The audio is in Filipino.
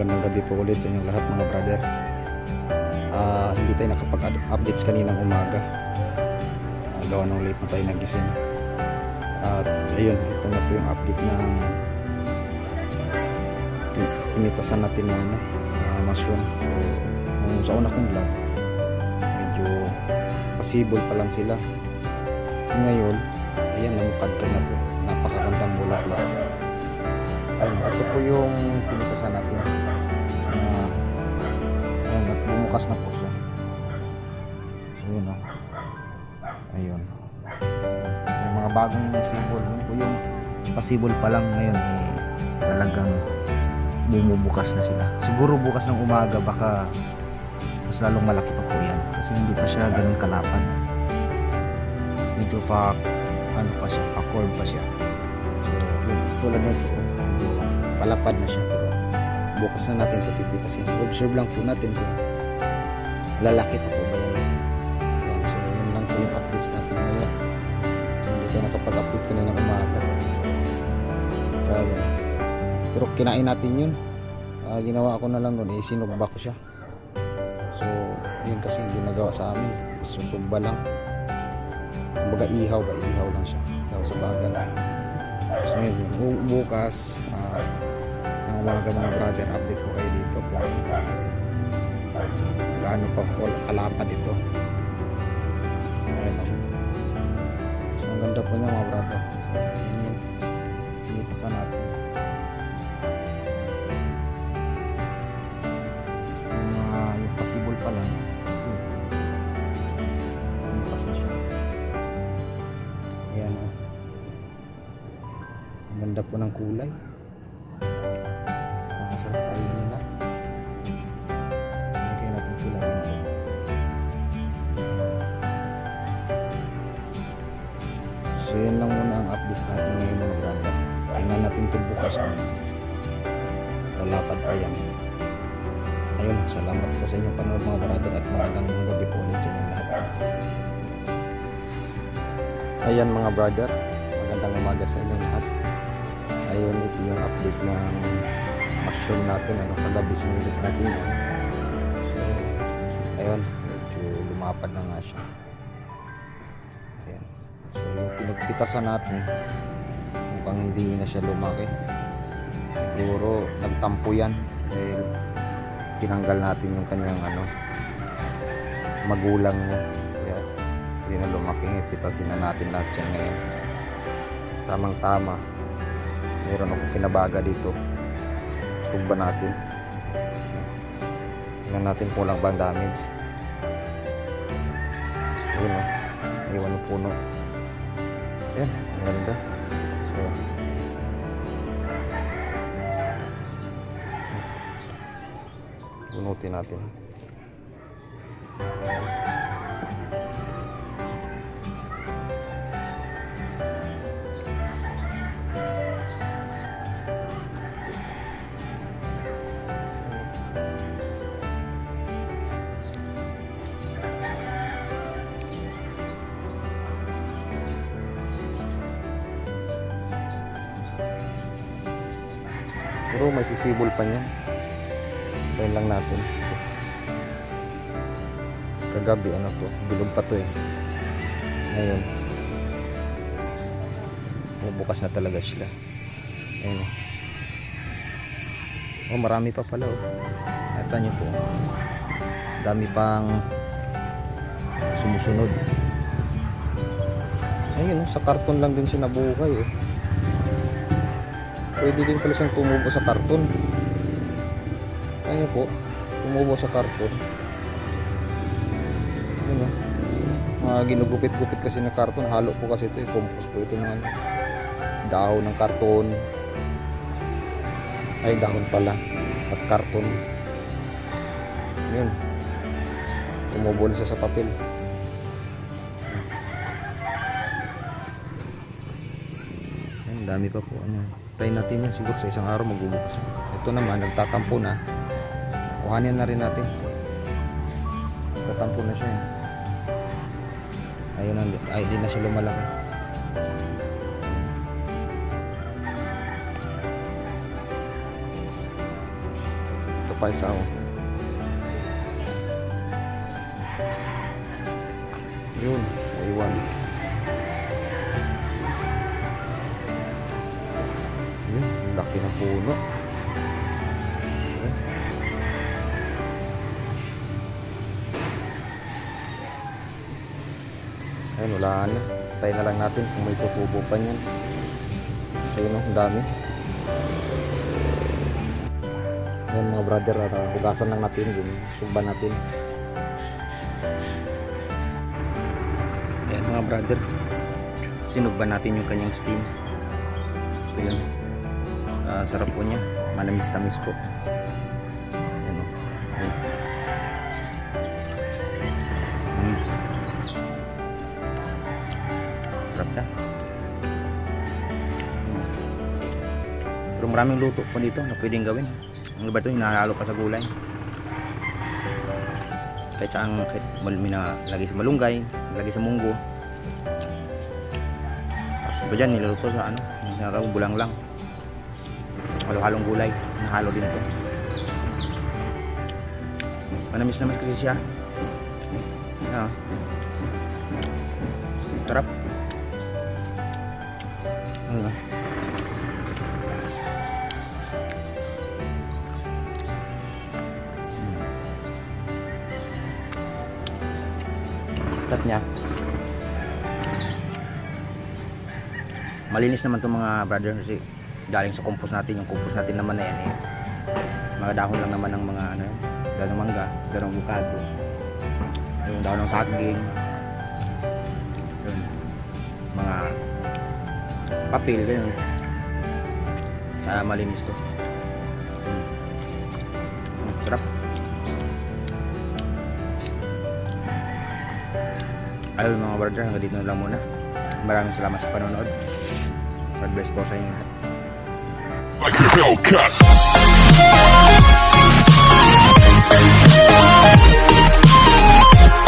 magandang gabi po ulit sa inyong lahat mga brother. Ah, hindi tayo nakapag-updates kaninang umaga. Ah, gawa ng late na tayo nagising. At ayun, ito na po yung update ng pin- pinitasan natin na ano, na mushroom. So, nung sa una kong vlog, medyo possible pa lang sila. Ngayon, ayan, namukad ko na po. Napakagandang bulaklak. Ayun, ito po yung pinitasan natin. Bumukas na po siya. So, yun o. Ayun. Yung mga bagong symbol, yun po yung possible pa lang ngayon eh, talagang bumubukas na sila. Siguro bukas ng umaga baka mas lalong malaki pa po yan kasi hindi pa siya ganun kalapad. Medyo pa ano pa siya, pa-curve pa siya. So, yun, tulad nito, palapad na siya pero bukas na natin ito pipitasin. Observe lang po natin kung lalaki pa po ba yan. Ayan, so yun lang po yung updates natin ngayon. So hindi tayo nakapag-update kanina ng umaga. Kaya. Pero kinain natin yun. Ah, ginawa ko na lang nun, eh, sinugba ko siya. So, yun kasi hindi nagawa sa amin. Susugba lang. Kumbaga ihaw ba? Ihaw lang siya. Ihaw sa bagal. So yun, yun. Bu- bukas, ah, ng umaga mga brother, update ko kayo dito kung gaano pa kalapad ito. Ayan o. So ang ganda po niya mga yung pinitasan natin. So, yung mga yung possible pa lang, ito. Bukas na siya. Ayan o. Ang ganda po ng kulay. Nakasarap kainin na. Kilawin to. So yun lang muna ang updates natin ngayon mga brother. Tingnan natin ito bukas kung lalapad pa yan. Ayun, salamat po sa inyong panonood mga brother at magandang gabi po ulit sa inyong lahat. Ayan mga brother, magandang umaga sa inyong lahat. Ayun, ito yung update ng mushroom natin. Ano, kagabi sinilip natin yun. So, ayun, medyo lumapad na nga siya. Ayan. So, yung pinagpitasan natin, mukhang hindi na siya lumaki. Siguro, nagtampo yan dahil tinanggal natin yung kanyang ano, magulang niya. Kaya, hindi na lumaki. Pitasin na natin lahat yan ngayon. Tamang tama. Meron akong pinabaga dito. Sugba natin. Tingnan natin kung lang ba ang damage. Puno. Ayan. Ang ganda. So, bunutin natin. Pero may sisibol pa niyan. Tayo lang natin. Kagabi ano to, bilog pa to eh. Ngayon. Bubukas na talaga sila. Ayun oh. Oh, marami pa pala oh. Ata niyo po. Dami pang sumusunod. Ayun, oh, sa karton lang din siya nabuhay eh. Pwede din pala siyang tumubo sa karton. Ayun po, tumubo sa karton. Ayun o. Mga ginugupit-gupit kasi ng karton. Halo po kasi ito eh. Compost po ito ng ano. Dahon ng karton. Ay, dahon pala. At karton. Yun. Tumubo na siya sa papel. Ayun, dami pa po. Ano. Tayo natin yan siguro sa isang araw magbubukas. Ito naman, nagtatampo na. Kuhanin na rin natin. Nagtatampo na siya. Ayun, ay, di na siya lumalaki. pa isa oh. Yun, laki ng puno. Ayun, wala na. Tayo na lang natin kung may tutubo pa niyan. Ayun, oh, ang dami. Ayan mga brother, at uh, hugasan lang natin yung suba natin. Ayan mga brother, sinugban natin yung kanyang steam. So Ah, sarap po niya, manamis-tamis po. Ayan o. Ayan. Mm. Sarap na. Mm. Pero maraming luto po dito na pwedeng gawin. Ang iba ito, hinahalo pa sa gulay. Kahit saan, kahit mal- mina, lagi sa malunggay, lagi sa munggo. Tapos iba dyan, niluto sa ano, nilalaro gulang lang. Halo-halong gulay, nahalo din to. Manamis-namis kasi siya. Oh. Sarap. Ano? Sarap niya. Malinis naman itong mga brother kasi galing sa compost natin. Yung compost natin naman na yan eh. Mga dahon lang naman ng mga ano, dahon ng mangga, dahon bukado. Yung dahon ng saging. Yun. Mga papel, ganyan. Kaya malinis to. Mm. Mm, sarap. Ayun mga brother, hanggang dito na lang muna. Maraming salamat sa panonood. God bless po sa inyo lahat. Like a Hellcat.